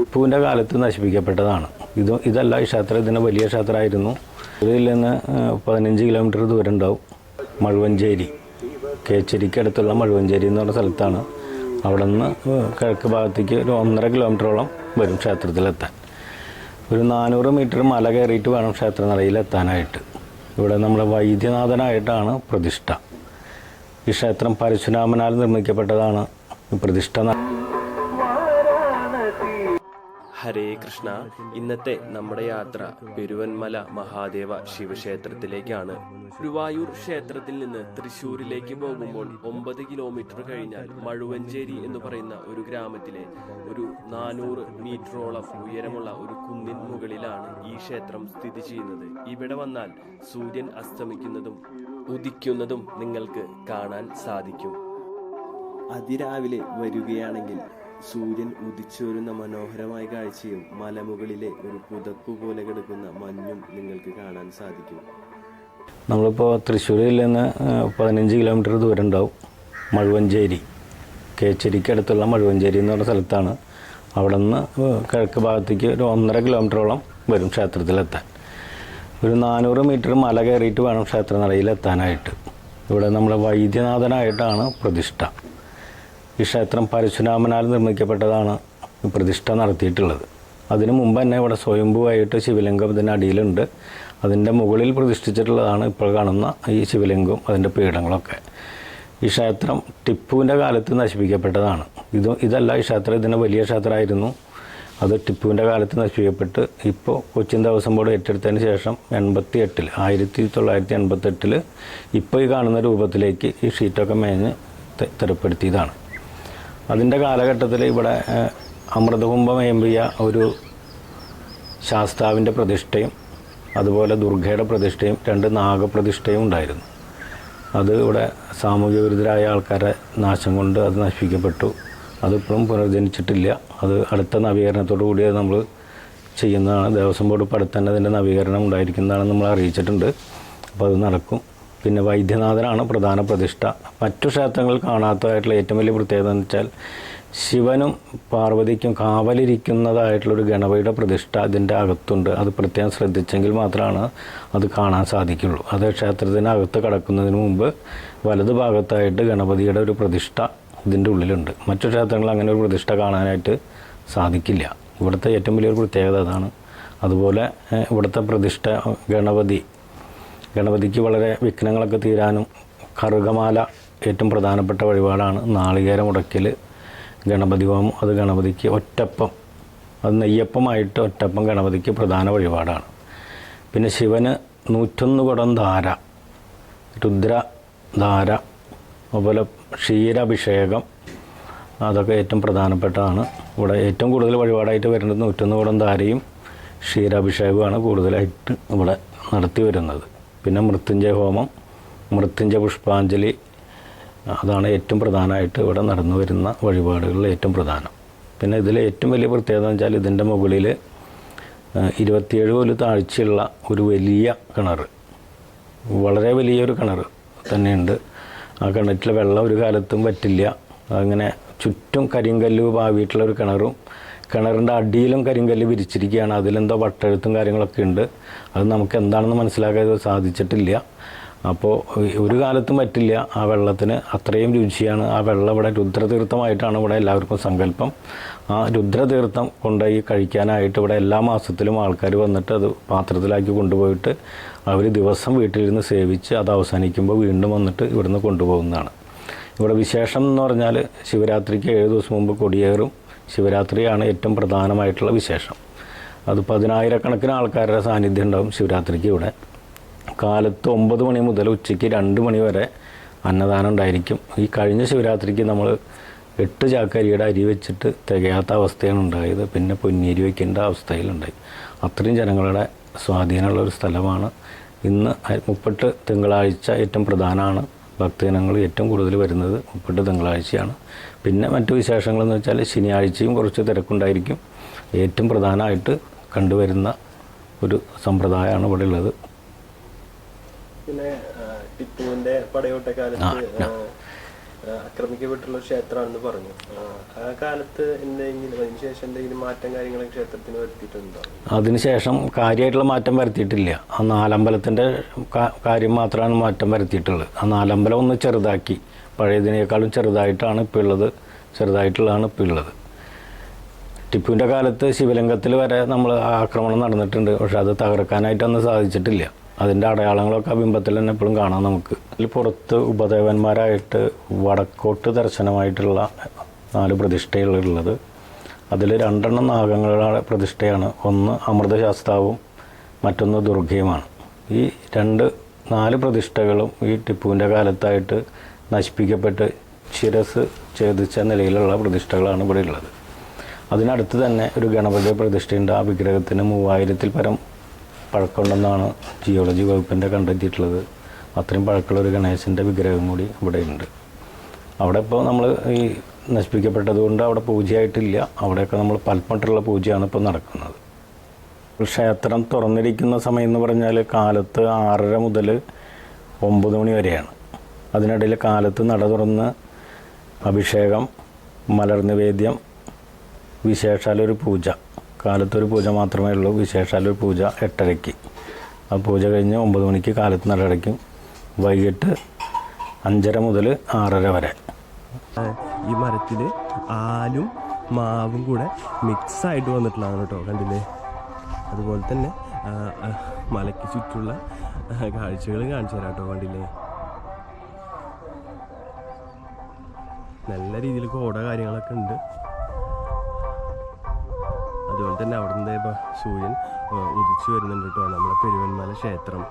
ടിപ്പുവിന്റെ കാലത്ത് നശിപ്പിക്കപ്പെട്ടതാണ്. ഇത് ഇതല്ല ഈ ക്ഷേത്രം ഇതിന് വലിയ ക്ഷേത്രമായിരുന്നു. ഇതിൽ നിന്ന് പതിനഞ്ച് കിലോമീറ്റർ ദൂരം ഉണ്ടാവും മഴുവഞ്ചേരി. കേച്ചേരിക്കടുത്തുള്ള മഴുവഞ്ചേരി എന്ന് പറഞ്ഞ സ്ഥലത്താണ്. അവിടെ നിന്ന് കിഴക്ക് ഭാഗത്തേക്ക് ഒരു ഒന്നര കിലോമീറ്ററോളം വരും ക്ഷേത്രത്തിലെത്താൻ. ഒരു നാനൂറ് മീറ്റർ മല കയറിയിട്ട് വേണം ക്ഷേത്രനടയിലെത്താനായിട്ട്. ഇവിടെ നമ്മുടെ വൈദ്യനാഥനായിട്ടാണ് പ്രതിഷ്ഠ. ഈ ക്ഷേത്രം പരശുരാമനാൽ നിർമ്മിക്കപ്പെട്ടതാണ്. പ്രതിഷ്ഠ ഹരേ കൃഷ്ണ. ഇന്നത്തെ നമ്മുടെ യാത്ര പെരുവന്മല മഹാദേവ ശിവക്ഷേത്രത്തിലേക്കാണ്. ഗുരുവായൂർ ക്ഷേത്രത്തിൽ നിന്ന് തൃശ്ശൂരിലേക്ക് പോകുമ്പോൾ ഒമ്പത് കിലോമീറ്റർ കഴിഞ്ഞാൽ മഴുവഞ്ചേരി എന്ന് പറയുന്ന ഒരു ഗ്രാമത്തിലെ ഒരു നാനൂറ് മീറ്ററോളം ഉയരമുള്ള ഒരു കുന്നിൻ മുകളിലാണ് ഈ ക്ഷേത്രം സ്ഥിതി ചെയ്യുന്നത്. ഇവിടെ വന്നാൽ സൂര്യൻ അസ്തമിക്കുന്നതും ഉദിക്കുന്നതും നിങ്ങൾക്ക് കാണാൻ സാധിക്കും. അതിരാവിലെ വരികയാണെങ്കിൽ സൂര്യൻ ഉദിച്ചു വരുന്ന മനോഹരമായ കാഴ്ചയും മലമുകളിലെ ഒരു പുതപ്പ് പോലെ കിടക്കുന്ന മഞ്ഞും നിങ്ങൾക്ക് കാണാൻ സാധിക്കും. നമ്മളിപ്പോൾ തൃശ്ശൂരിൽ നിന്ന് പതിനഞ്ച് കിലോമീറ്റർ ദൂരം ഉണ്ടാവും. മഴുവഞ്ചേരി. കേച്ചേരിക്കടുത്തുള്ള മഴുവഞ്ചേരി എന്ന് പറഞ്ഞ സ്ഥലത്താണ്. അവിടെ നിന്ന് കിഴക്ക് ഭാഗത്തേക്ക് ഒരു ഒന്നര കിലോമീറ്ററോളം വരും ക്ഷേത്രത്തിലെത്താൻ. ഒരു നാനൂറ് മീറ്റർ മല കയറിയിട്ട് വേണം ക്ഷേത്രനടയിൽ എത്താനായിട്ട് ഇവിടെ നമ്മുടെ വൈദ്യനാഥനായിട്ടാണ് പ്രതിഷ്ഠ. ഈ ക്ഷേത്രം പരശുരാമനാൽ നിർമ്മിക്കപ്പെട്ടതാണ് പ്രതിഷ്ഠ നടത്തിയിട്ടുള്ളത്. അതിനു മുമ്പ് തന്നെ ഇവിടെ സ്വയംഭൂവായിട്ട് ശിവലിംഗം ഇതിന്റെ അടിയിലുണ്ട്. അതിന്റെ മുകളിൽ പ്രതിഷ്ഠിച്ചിട്ടുള്ളതാണ് ഇപ്പോൾ കാണുന്ന ഈ ശിവലിംഗവും അതിന്റെ പീഠങ്ങളൊക്കെ. ഈ ക്ഷേത്രം ടിപ്പുവിന്റെ കാലത്ത് നശിപ്പിക്കപ്പെട്ടതാണ്. ഇത് ഇതല്ല ഈ ക്ഷേത്രം ഇതിന്റെ വലിയ ക്ഷേത്രമായിരുന്നു. അത് ടിപ്പുവിന്റെ കാലത്ത് നശിപ്പിക്കപ്പെട്ട് ഇപ്പോൾ കൊച്ചിൻ ദേവസ്വം ബോർഡ് ഏറ്റെടുത്തതിന് ശേഷം എൺപത്തി എട്ടിൽ ആയിരത്തി തൊള്ളായിരത്തി എൺപത്തെട്ടിൽ ഇപ്പോൾ ഈ കാണുന്ന രൂപത്തിലേക്ക് ഈ ഷീറ്റൊക്കെ മേഞ്ഞ് തെരപ്പെടുത്തിയതാണ് അതിന്റെ കാലഘട്ടത്തിൽ ഇവിടെ അമൃതകുംഭം ഏമ്പിയ ഒരു ശാസ്താവിന്റെ പ്രതിഷ്ഠയും അതുപോലെ ദുർഗയുടെ പ്രതിഷ്ഠയും രണ്ട് നാഗപ്രതിഷ്ഠയും ഉണ്ടായിരുന്നു. അത് ഇവിടെ സാമൂഹ്യ വിരുദ്ധരായ ആൾക്കാരെ നാശം കൊണ്ട് അത് നശിപ്പിക്കപ്പെട്ടു. അതിപ്പോഴും പുനർജനിച്ചിട്ടില്ല. അത് അടുത്ത നവീകരണത്തോടു കൂടി നമ്മൾ ചെയ്യുന്നതാണ്. ദേവസ്വം ബോർഡ് ഇപ്പോൾ അടുത്ത് തന്നെ അതിന്റെ നവീകരണം ഉണ്ടായിരിക്കുന്നതാണെന്ന് നമ്മൾ അറിയിച്ചിട്ടുണ്ട്. അപ്പോൾ അത് നടക്കും. പിന്നെ വൈദ്യനാഥനാണ് പ്രധാന പ്രതിഷ്ഠ. മറ്റു ക്ഷേത്രങ്ങൾ കാണാത്തതായിട്ടുള്ള ഏറ്റവും വലിയ പ്രത്യേകത എന്ന് വെച്ചാൽ ശിവനും പാർവതിക്കും കാവലിരിക്കുന്നതായിട്ടുള്ളൊരു ഗണപതിയുടെ പ്രതിഷ്ഠ അതിന്റെ അകത്തുണ്ട്. അത് പ്രത്യേകം ശ്രദ്ധിച്ചെങ്കിൽ മാത്രമാണ് അത് കാണാൻ സാധിക്കുള്ളൂ. അത് ക്ഷേത്രത്തിനകത്ത് കടക്കുന്നതിന് മുമ്പ് വലതുഭാഗത്തായിട്ട് ഗണപതിയുടെ ഒരു പ്രതിഷ്ഠ ഇതിന്റെ ഉള്ളിലുണ്ട്. മറ്റു ക്ഷേത്രങ്ങളിൽ അങ്ങനെ ഒരു പ്രതിഷ്ഠ കാണാനായിട്ട് സാധിക്കില്ല. ഇവിടുത്തെ ഏറ്റവും വലിയൊരു പ്രത്യേകത അതാണ്. അതുപോലെ ഇവിടുത്തെ പ്രതിഷ്ഠ ഗണപതി. ഗണപതിക്ക് വളരെ വിഘ്നങ്ങളൊക്കെ തീരാനും കറുകമാല ഏറ്റവും പ്രധാനപ്പെട്ട വഴിപാടാണ്. നാളികേരം മുടക്കൽ ഗണപതി ഹോമം അത് ഗണപതിക്ക് ഒറ്റപ്പം അത് നെയ്യപ്പമായിട്ട് ഒറ്റപ്പം ഗണപതിക്ക് പ്രധാന വഴിപാടാണ്. പിന്നെ ശിവന് നൂറ്റൊന്ന് കുടം ധാര രുദ്രധാര അതുപോലെ ക്ഷീരാഭിഷേകം അതൊക്കെ ഏറ്റവും പ്രധാനപ്പെട്ടതാണ് ഇവിടെ ഏറ്റവും കൂടുതൽ വഴിപാടായിട്ട് വരുന്നത് നൂറ്റൊന്ന് കുടം ധാരയും ക്ഷീരാഭിഷേകമാണ് കൂടുതലായിട്ട് ഇവിടെ നടത്തി വരുന്നത്. പിന്നെ മൃത്യുഞ്ജയ ഹോമം മൃത്യുഞ്ജയ പുഷ്പാഞ്ജലി അതാണ് ഏറ്റവും പ്രധാനമായിട്ട് ഇവിടെ നടന്നു വരുന്ന വഴിപാടുകളിൽ ഏറ്റവും പ്രധാനം. പിന്നെ ഇതിൽ ഏറ്റവും വലിയ പ്രത്യേകത എന്ന് വെച്ചാൽ ഇതിന്റെ മുകളിൽ ഇരുപത്തിയേഴ് കോൽ താഴ്ചയുള്ള ഒരു വലിയ കിണർ വളരെ വലിയൊരു കിണർ തന്നെയുണ്ട്. ആ കിണറ്റിലെ വെള്ളം ഒരു കാലത്തും പറ്റില്ല അങ്ങനെ ചുറ്റും കരിങ്കല്ല് പാവിയിട്ടുള്ള ഒരു കിണറും കിണറിന്റെ അടിയിലും കരിങ്കല്ല് വിരിച്ചിരിക്കുകയാണ്. അതിലെന്തോ വട്ടെഴുത്തും കാര്യങ്ങളൊക്കെ ഉണ്ട്. അത് നമുക്ക് എന്താണെന്ന് മനസ്സിലാക്കാൻ സാധിച്ചിട്ടില്ല. അപ്പോൾ ഒരു കാലത്തും പറ്റില്ല ആ വെള്ളത്തിന്. അത്രയും രുചിയാണ്. ആ വെള്ളം ഇവിടെ രുദ്രതീർത്ഥമായിട്ടാണ് ഇവിടെ എല്ലാവർക്കും സങ്കല്പം. ആ രുദ്രതീർത്ഥം കൊണ്ടുപോയി കഴിക്കാനായിട്ട് ഇവിടെ എല്ലാ മാസത്തിലും ആൾക്കാർ വന്നിട്ട് അത് പാത്രത്തിലാക്കി കൊണ്ടുപോയിട്ട് അവർ ദിവസം വീട്ടിലിരുന്ന് സേവിച്ച് അത് അവസാനിക്കുമ്പോൾ വീണ്ടും വന്നിട്ട് ഇവിടുന്ന് കൊണ്ടുപോകുന്നതാണ്. ഇവിടെ വിശേഷം എന്ന് പറഞ്ഞാൽ ശിവരാത്രിക്ക് ഏഴ് ദിവസം മുമ്പ് കൊടിയേറും. ശിവരാത്രിയാണ് ഏറ്റവും പ്രധാനമായിട്ടുള്ള വിശേഷം. അത് പതിനായിരക്കണക്കിന് ആൾക്കാരുടെ സാന്നിധ്യം ഉണ്ടാവും ശിവരാത്രിക്ക് ഇവിടെ. കാലത്ത് ഒമ്പത് മണി മുതൽ ഉച്ചയ്ക്ക് രണ്ട് മണി വരെ അന്നദാനം ഉണ്ടായിരിക്കും. ഈ കഴിഞ്ഞ ശിവരാത്രിക്ക് നമ്മൾ എട്ട് ചാക്കരിയുടെ അരി വെച്ചിട്ട് തികയാത്ത അവസ്ഥയാണ് ഉണ്ടായത്. പിന്നെ പൊന്നിയരി വയ്ക്കേണ്ട അവസ്ഥയിലുണ്ടായി. അത്രയും ജനങ്ങളുടെ സ്വാധീനമുള്ള ഒരു സ്ഥലമാണ്. ഇന്ന് മുപ്പട്ട് തിങ്കളാഴ്ച ഏറ്റവും പ്രധാനമാണ് ഭക്തജനങ്ങൾ ഏറ്റവും കൂടുതൽ വരുന്നത് മുപ്പട്ട് തിങ്കളാഴ്ചയാണ്. പിന്നെ മറ്റു വിശേഷങ്ങളെന്ന് വെച്ചാൽ ശനിയാഴ്ചയും കുറച്ച് തിരക്കുണ്ടായിരിക്കും. ഏറ്റവും പ്രധാനമായിട്ട് കണ്ടുവരുന്ന ഒരു സമ്പ്രദായമാണ് ഇവിടെ ഉള്ളത്. പിന്നെ ടിപ്പുവിന്റെ പടയോട്ട കാലത്ത് ആ. ആ, ആക്രമിക്കപ്പെട്ടുള്ള ക്ഷേത്രമാണെന്ന് പറഞ്ഞു. ആ, ആ കാലത്ത് എന്തെങ്കിലും അതിനുശേഷം എന്തെങ്കിലും മാറ്റം കാര്യങ്ങൾ ക്ഷേത്രത്തിന് വരുത്തിയിട്ടുണ്ടോ? അതിനുശേഷം കാര്യമായിട്ടുള്ള മാറ്റം വരുത്തിയിട്ടില്ല. ആ നാലമ്പലത്തിന്റെ കാര്യം മാത്രമാണ് മാറ്റം വരുത്തിയിട്ടുള്ളത്. ആ നാലമ്പലം ഒന്ന് ചെറുതാക്കി. പഴയതിനേക്കാളും ചെറുതായിട്ടാണ് ഇപ്പോൾ ഉള്ളത്. ചെറുതായിട്ടുള്ളതാണ് ഇപ്പോൾ ഉള്ളത്. ടിപ്പുവിന്റെ കാലത്ത് ശിവലിംഗത്തിൽ വരെ നമ്മൾ ആക്രമണം നടന്നിട്ടുണ്ട്. പക്ഷെ അത് തകർക്കാനായിട്ടൊന്നും സാധിച്ചിട്ടില്ല. അതിന്റെ അടയാളങ്ങളൊക്കെ ബിംബത്തിൽ തന്നെ എപ്പോഴും കാണാം നമുക്ക്. ഇതിൽ പുറത്ത് ഉപദേവന്മാരായിട്ട് വടക്കോട്ട് ദർശനമായിട്ടുള്ള നാല് പ്രതിഷ്ഠകളുള്ളത് അതിൽ രണ്ടെണ്ണം നാഗങ്ങളുടെ പ്രതിഷ്ഠയാണ്. ഒന്ന് അമൃതശാസ്താവും മറ്റൊന്ന് ദുർഗയുമാണ്. ഈ രണ്ട് നാല് പ്രതിഷ്ഠകളും ഈ ടിപ്പുവിന്റെ കാലത്തായിട്ട് നശിപ്പിക്കപ്പെട്ട് ശിരസ് ഛേദിച്ച നിലയിലുള്ള പ്രതിഷ്ഠകളാണ് ഇവിടെ ഉള്ളത്. അതിനടുത്ത് തന്നെ ഒരു ഗണപതി പ്രതിഷ്ഠയുണ്ട്. ആ വിഗ്രഹത്തിന് മൂവായിരത്തിൽ പരം പഴക്കമുണ്ടെന്നാണ് ജിയോളജി വകുപ്പിന്റെ കണ്ടെത്തിയിട്ടുള്ളത്. അത്രയും പഴക്കമുള്ള ഒരു ഗണേശന്റെ വിഗ്രഹം കൂടി ഇവിടെ ഉണ്ട് അവിടെ ഇപ്പോൾ നമ്മൾ ഈ നശിപ്പിക്കപ്പെട്ടതുകൊണ്ട് അവിടെ പൂജയായിട്ടില്ല. അവിടെയൊക്കെ നമ്മൾ പൽപ്പട്ടുള്ള പൂജയാണ് ഇപ്പോൾ നടക്കുന്നത്. ക്ഷേത്രം തുറന്നിരിക്കുന്ന സമയം എന്ന് പറഞ്ഞാൽ കാലത്ത് ആറര മുതൽ ഒമ്പത് മണി വരെയാണ്. അതിനിടയിൽ കാലത്ത് നട തുറന്ന് അഭിഷേകം മലർ നിവേദ്യം വിശേഷാലൊരു പൂജ. കാലത്തൊരു പൂജ മാത്രമേ ഉള്ളൂ. വിശേഷാൽ ഒരു പൂജ എട്ടരയ്ക്ക്. ആ പൂജ കഴിഞ്ഞ് ഒമ്പത് മണിക്ക് കാലത്ത് നടക്കും വൈകിട്ട് അഞ്ചര മുതൽ ആറര വരെ. ഈ മരത്തിൽ ആലും മാവും കൂടെ മിക്സ് ആയിട്ട് വന്നിട്ടുള്ളതാണ് കേട്ടോ കണ്ടില്ലേ? അതുപോലെ തന്നെ മലയ്ക്ക് ചുറ്റുള്ള കാഴ്ചകൾ കാണിച്ചു തരാം കേട്ടോ കണ്ടില്ലേ? നല്ല രീതിയിൽ കോട കാര്യങ്ങളൊക്കെ ഉണ്ട്. അതുപോലെ തന്നെ അവിടെ നിന്ന് ഇപ്പോൾ സൂര്യൻ ഉദിച്ചു വരുന്നുണ്ട് കേട്ടോ നമ്മളെ പെരുവന്മല ക്ഷേത്രം.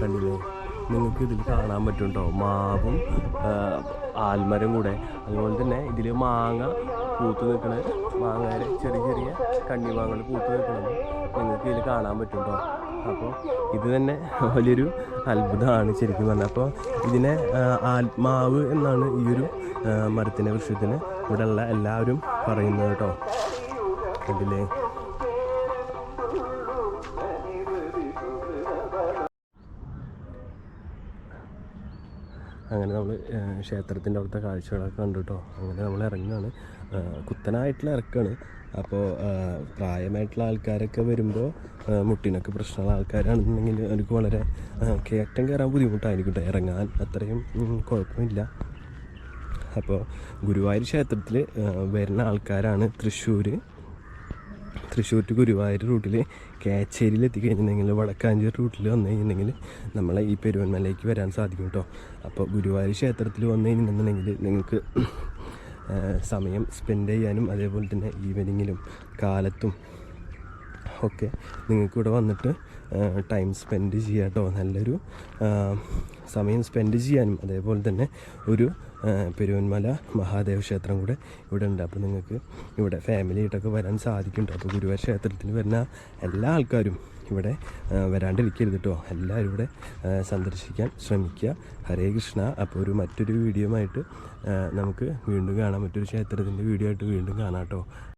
കണ്ടില്ലേ? നിങ്ങൾക്ക് ഇതിൽ കാണാൻ പറ്റും കേട്ടോ. മാവും ആൽമരം കൂടെ. അതുപോലെ തന്നെ ഇതിൽ മാങ്ങ പൂത്ത് നിൽക്കണ മാങ്ങയുടെ ചെറിയ ചെറിയ കണ്ണിമാങ്ങൾ പൂത്ത് നിൽക്കുന്നത് നിങ്ങൾക്ക് ഇതിൽ കാണാൻ പറ്റും കേട്ടോ. അപ്പോൾ ഇത് തന്നെ വലിയൊരു അത്ഭുതമാണ് ശരിക്കും പറഞ്ഞാൽ അപ്പോൾ ഇതിനെ ആത്മാവ് എന്നാണ് ഈ ഒരു മരത്തിന്റെ വൃക്ഷത്തിന് ഇവിടെയുള്ള എല്ലാവരും പറയുന്നത് കേട്ടോ. കണ്ടില്ലേ? അങ്ങനെ നമ്മൾ ക്ഷേത്രത്തിന്റെ അവിടുത്തെ കാഴ്ചകളൊക്കെ കണ്ടു കേട്ടോ അങ്ങനെ നമ്മൾ ഇറങ്ങുകയാണ് കുത്തനായിട്ടുള്ള ഇറക്കാണ്. അപ്പോൾ പ്രായമായിട്ടുള്ള ആൾക്കാരൊക്കെ വരുമ്പോൾ മുട്ടിനൊക്കെ പ്രശ്നമുള്ള ആൾക്കാരാണെന്നുണ്ടെങ്കിൽ എനിക്ക് വളരെ കയറ്റം കയറാൻ ബുദ്ധിമുട്ടായിരിക്കും ഇറങ്ങാൻ അത്രയും കുഴപ്പമില്ല. അപ്പോൾ ഗുരുവായൂർ ക്ഷേത്രത്തിൽ വരുന്ന ആൾക്കാരാണ് തൃശ്ശൂർ തൃശ്ശൂർ ടു ഗുരുവായൂർ റൂട്ടിൽ കേച്ചേരിയിൽ എത്തിക്കഴിഞ്ഞിട്ടുണ്ടെങ്കിൽ വടക്കാഞ്ചേരി റൂട്ടിൽ വന്നു കഴിഞ്ഞിട്ടുണ്ടെങ്കിൽ നമ്മളെ ഈ പെരുവന്മലയ്ക്ക് വരാൻ സാധിക്കും കേട്ടോ അപ്പോൾ ഗുരുവായൂർ ക്ഷേത്രത്തിൽ വന്നു കഴിഞ്ഞിട്ടുണ്ടെങ്കിൽ നിങ്ങൾക്ക് സമയം സ്പെൻഡ് ചെയ്യാനും അതേപോലെ തന്നെ ഈവനിങ്ങിലും കാലത്തും ഒക്കെ നിങ്ങൾക്ക് ഇവിടെ വന്നിട്ട് ടൈം സ്പെൻഡ് ചെയ്യാം കേട്ടോ നല്ലൊരു സമയം സ്പെൻഡ് ചെയ്യാനും അതേപോലെ തന്നെ ഒരു പെരുവന്മല മഹാദേവ ക്ഷേത്രം കൂടെ ഇവിടെ ഉണ്ട് അപ്പോൾ നിങ്ങൾക്ക് ഇവിടെ ഫാമിലി ആയിട്ടൊക്കെ വരാൻ സാധിക്കുന്നുണ്ട്. അപ്പോൾ ഗുരുവായൂർ ക്ഷേത്രത്തിൽ വരുന്ന എല്ലാ ആൾക്കാരും ഇവിടെ വരാണ്ടിരിക്കരുത് കേട്ടോ എല്ലാവരും ഇവിടെ സന്ദർശിക്കാൻ ശ്രമിക്കുക. ഹരേ കൃഷ്ണ. അപ്പോൾ ഒരു മറ്റൊരു വീഡിയോ ആയിട്ട് നമുക്ക് വീണ്ടും കാണാം. മറ്റൊരു ക്ഷേത്രത്തിന്റെ വീഡിയോ ആയിട്ട് വീണ്ടും കാണാം കേട്ടോ